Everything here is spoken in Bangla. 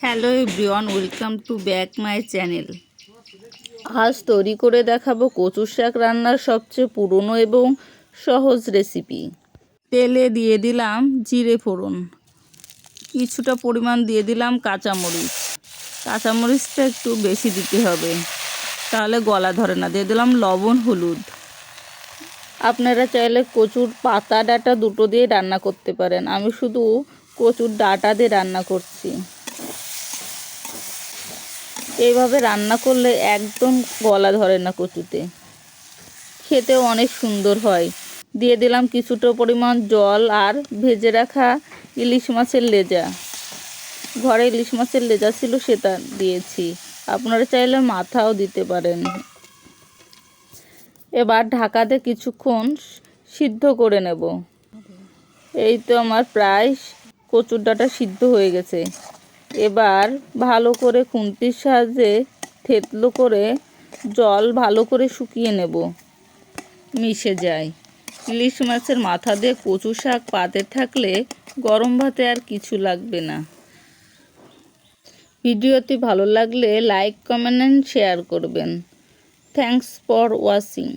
Hello everyone, welcome to back my channel. আজ তৈরি করে দেখাবো কচু শাক রান্নার সবচেয়ে পুরনো এবং সহজ রেসিপি তেলে দিয়ে দিলাম জিরে ফোড়ন। কিছুটা পরিমাণ দিয়ে দিলাম কাঁচামরিচ। কাঁচামরিচটা একটু বেশি দিতে হবে, তাহলে গলা ধরে না। দিয়ে দিলাম লবণ, হলুদ। আপনারা চাইলে কচুর পাতা, ডাটা দুটো দিয়ে রান্না করতে পারেন। আমি শুধু কচুর ডাটা দিয়ে রান্না করছি। এইভাবে রান্না করলে একদম গলা ধরে না কচুতে। খেতেও অনেক সুন্দর হয়। দিয়ে দিলাম কিছুটা পরিমাণ জল আর ভেজে রাখা ইলিশ মাছের লেজা। ঘরে ইলিশ মাছের লেজা ছিল সেটা দিয়েছি। আপনারা চাইলে মাথাও দিতে পারেন। এবার ঢাকাতে কিছুক্ষণ সিদ্ধ করে নেব। এই তো আমার প্রায় কচুর ডাঁটা সিদ্ধ হয়ে গেছে। এবার ভালো করে খুন্তির সাহায্যে থেতলো করে জল ভালো করে শুকিয়ে নেব। মিশে যায়। ইলিশ মাছের মাথা দিয়ে কচু শাক পাতে থাকলে গরম ভাতে আর কিছু লাগবে না। ভিডিওটি ভালো লাগলে লাইক, কমেন্ট অ্যান্ড শেয়ার করবেন। Thanks for watching.